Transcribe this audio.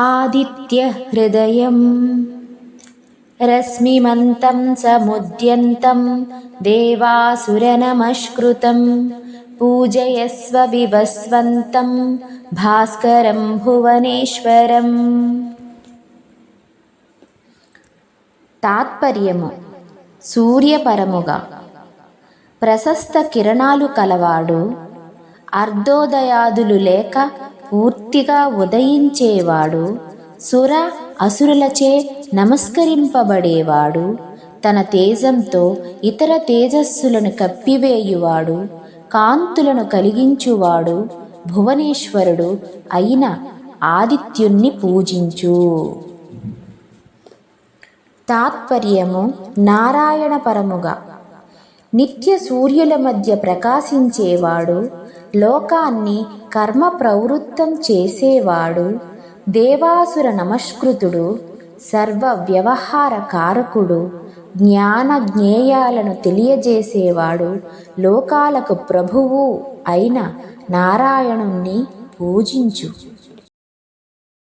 आदित्यहृदयम् रश्मिमन्तं समुद्यन्तं देवासुरनमस्कृतं पूजयस्व विवस्वन्तं भास्करं भुवनेश्वरम् తాత్పర్యము సూర్యపరముగా ప్రశస్త కిరణాలు కలవాడు అర్ధోదయాదులు లేక పూర్తిగా ఉదయించేవాడు. సుర అసురులచే నమస్కరింపబడేవాడు. తన తేజంతో ఇతర తేజస్సులను కప్పివేయువాడు. కాంతులను కలిగించువాడు. భువనేశ్వరుడు అయిన ఆదిత్యుణ్ణి పూజించు. తాత్పర్యము నారాయణపరముగా నిత్య సూర్యుల మధ్య ప్రకాశించేవాడు లోకాన్ని కర్మ ప్రవృత్తం చేసేవాడు దేవాసుర నమస్కృతుడు సర్వ వ్యవహార కారకుడు జ్ఞాన జ్ఞేయాలను తెలియజేసేవాడు లోకాలకు ప్రభువు అయిన నారాయణుణ్ణి పూజించు.